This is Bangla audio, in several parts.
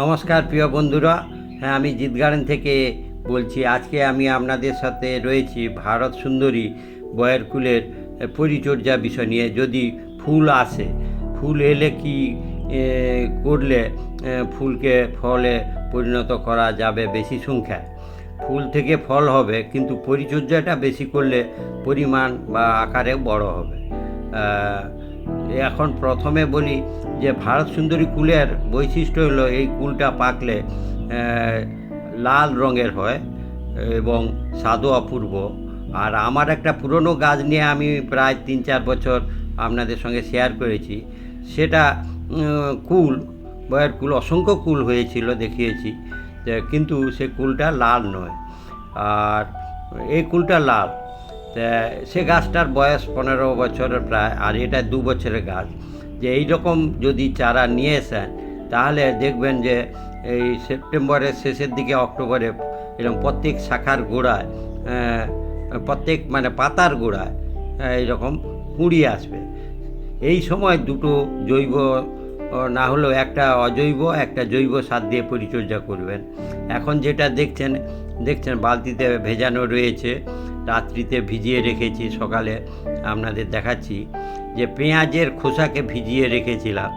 নমস্কার, প্রিয় বন্ধুরা। হ্যাঁ আমি জিত গার্ডেন থেকে বলছি, আজকে আমি আপনাদের সাথে রয়েছি ভারত সুন্দরী বয়ের কুলের পরিচর্যা বিষয় নিয়ে। যদি ফুল আসে, ফুল এলে কি করলে ফুলকে ফলে পরিণত করা যাবে বেশি সংখ্যায় ফুল থেকে ফল হবে, কিন্তু পরিচর্যাটা বেশি করলে পরিমাণ বা আকারে বড় হবে। এখন প্রথমে বলি যে ভারত সুন্দরী কুলের বৈশিষ্ট্য হলো এই কুলটা পাকলে লাল রঙের হয় এবং স্বাদও অপূর্ব। আর আমার একটা পুরনো গাছ নিয়ে আমি প্রায় তিন চার বছর আপনাদের সঙ্গে শেয়ার করেছি। সেটা কুল, বয়ের কুল, অসংখ্য কুল হয়েছিল, দেখিয়েছি। কিন্তু সে কুলটা লাল নয়। আর এই কুলটা লাল। সে গাছটার বয়স পনেরো বছরের প্রায়, আর এটা দু বছরের গাছ। যে এই রকম যদি চারা নিয়ে আসেন, তাহলে দেখবেন যে এই সেপ্টেম্বরের শেষের দিকে অক্টোবরে এরকম প্রত্যেক শাখার গোড়ায় প্রত্যেক মানে পাতার গোড়ায় এইরকম কুঁড়ি আসবে। এই সময় দুটো জৈব না হলেও একটা অজৈব, একটা জৈব সার দিয়ে পরিচর্যা করবেন। এখন যেটা দেখছেন দেখছেন বালতিতে ভেজানো রয়েছে, রাত্রিতে ভিজিয়ে রেখেছি, সকালে আপনাদের দেখাচ্ছি যে পেঁয়াজের খোসাকে ভিজিয়ে রেখেছিলাম।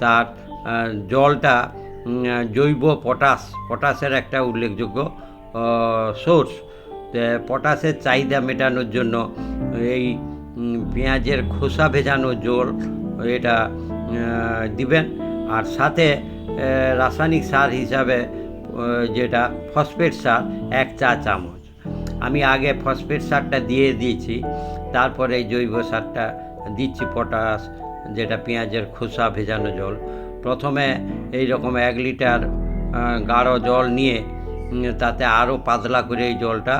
তার জলটা জৈব পটাশ, পটাশের একটা উল্লেখযোগ্য সোর্স। পটাশের চাহিদা মেটানোর জন্য এই পেঁয়াজের খোসা ভেজানো জল, এটা দিবেন। আর সাথে রাসায়নিক সার হিসাবে যেটা ফসফেট সার, এক চা চামচ। আমি আগে ফসফেট সারটা দিয়ে দিয়েছি, তারপরে এই জৈব সারটা দিচ্ছি পটাশ, যেটা পেঁয়াজের খোসা ভেজানো জল। প্রথমে এই রকম এক লিটার গাঢ় জল নিয়ে তাতে আরও পাতলা করে এই জলটা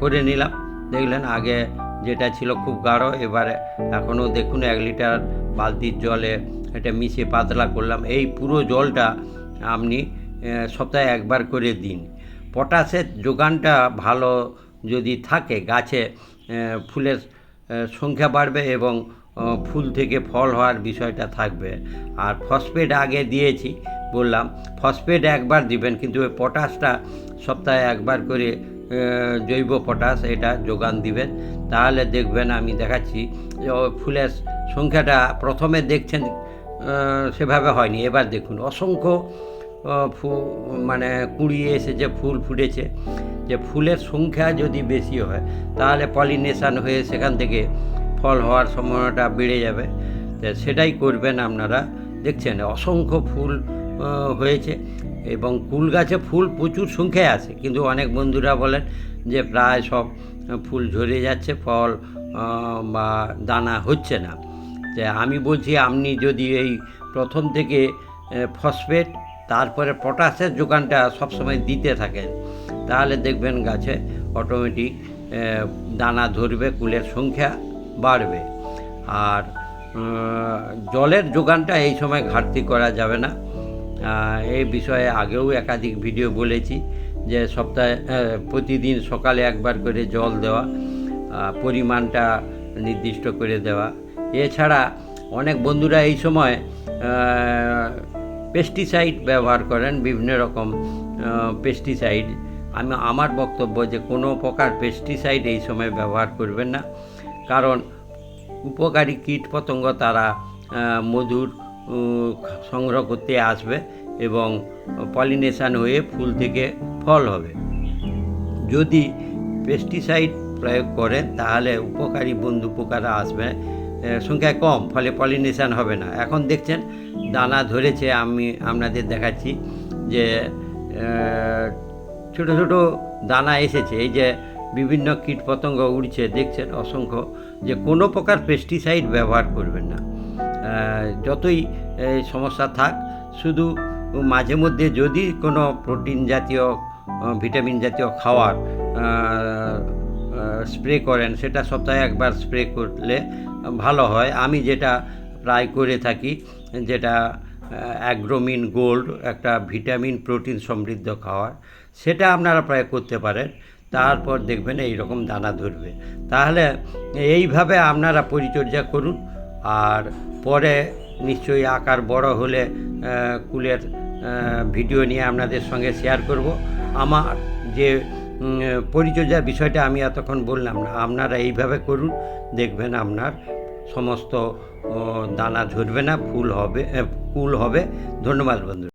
করে নিলাম। দেখলেন আগে যেটা ছিল খুব গাঢ়, এবারে এখনও দেখুন এক লিটার বালতির জলে এটা মিশিয়ে পাতলা করলাম। এই পুরো জলটা আপনি সপ্তাহে একবার করে দিন। পটাশের যোগানটা ভালো যদি থাকে, গাছে ফুলের সংখ্যা বাড়বে এবং ফুল থেকে ফল হওয়ার বিষয়টা থাকবে। আর ফসফেট আগে দিয়েছি, বললাম, ফসফেট একবার দিবেন, কিন্তু ওই পটাশটা সপ্তাহে একবার করে জৈব পটাশ, এটা যোগান দিবেন। তাহলে দেখবেন আমি দেখাচ্ছি ফুলের সংখ্যাটা প্রথমে দেখছেন সেভাবে হয়নি। এবার দেখুন, অসংখ্য ফু মানে কুড়িয়ে এসেছে ফুল ফুটেছে, যে ফুলের সংখ্যা যদি বেশি হয়, তাহলে পলিনেশান হয়ে সেখান থেকে ফল হওয়ার সম্ভাবনাটা বেড়ে যাবে। সেটাই করবেন আপনারা। দেখছেন, অসংখ্য ফুল হয়েছে এবং কুল গাছে ফুল প্রচুর সংখ্যায় আছে। কিন্তু অনেক বন্ধুরা বলেন যে প্রায় সব ফুল ঝরে যাচ্ছে, ফল বা দানা হচ্ছে না। আমি বলছি, আপনি যদি এই প্রথম থেকে ফসফেট তারপরে পটাশের যোগানটা সবসময় দিতে থাকেন, তাহলে দেখবেন গাছে অটোমেটিক দানা ধরবে, কুলের সংখ্যা বাড়বে। আর জলের যোগানটা এই সময় ঘাটতি করা যাবে না। এই বিষয়ে আগেও একাধিক ভিডিও বলেছি যে সপ্তাহে প্রতিদিন সকালে একবার করে জল দেওয়া পরিমাণটা নির্দিষ্ট করে দেওয়া এছাড়া অনেক বন্ধুরা এই সময় পেস্টিসাইড ব্যবহার করেন, বিভিন্ন রকম পেস্টিসাইড আমি, আমার বক্তব্য যে কোনো প্রকার পেস্টিসাইড এই সময় ব্যবহার করবেন না। কারণ উপকারী কীট পতঙ্গ তারা মধুর সংগ্রহ করতে আসবে এবং পলিনেশান হয়ে ফুল থেকে ফল হবে। যদি পেস্টিসাইড প্রয়োগ করেন, তাহলে উপকারী বন্ধু পোকারা আসবে সংখ্যায় কম, ফলে পলিনেশান হবে না। এখন দেখছেন, দানা ধরেছে, আমি আপনাদের দেখাচ্ছি যে ছোট ছোট দানা এসেছে, এই যে বিভিন্ন কীটপতঙ্গ উড়ছে, দেখছেন অসংখ্য, যে কোনো প্রকার পেস্টিসাইড ব্যবহার করবেন না। যতই সমস্যা থাক, শুধু মাঝে মধ্যে যদি কোনো প্রোটিন জাতীয় ভিটামিন জাতীয় খাওয়ার স্প্রে করেন, সেটা সপ্তাহে একবার স্প্রে করলে ভালো হয়। আমি যেটা প্রায় করে থাকি, যেটা অ্যাগ্রোমিন গোল্ড, একটা ভিটামিন প্রোটিন সমৃদ্ধ খাওয়ার, সেটা আপনারা প্রায় করতে পারেন। তারপর দেখবেন এই রকম দানা ধরবে। তাহলে এইভাবে আপনারা পরিচর্যা করুন, আর পরে নিশ্চয়ই আকার বড় হলে কুলের ভিডিও নিয়ে আপনাদের সঙ্গে শেয়ার করব। আমার যে পরিচর্যার বিষয়টা আমি এতক্ষণ বললাম না। আপনারা এইভাবে করুন, দেখবেন আপনার সমস্ত দানা ঝরবে না, ফুল হবে ফুল হবে। ধন্যবাদ বন্ধু।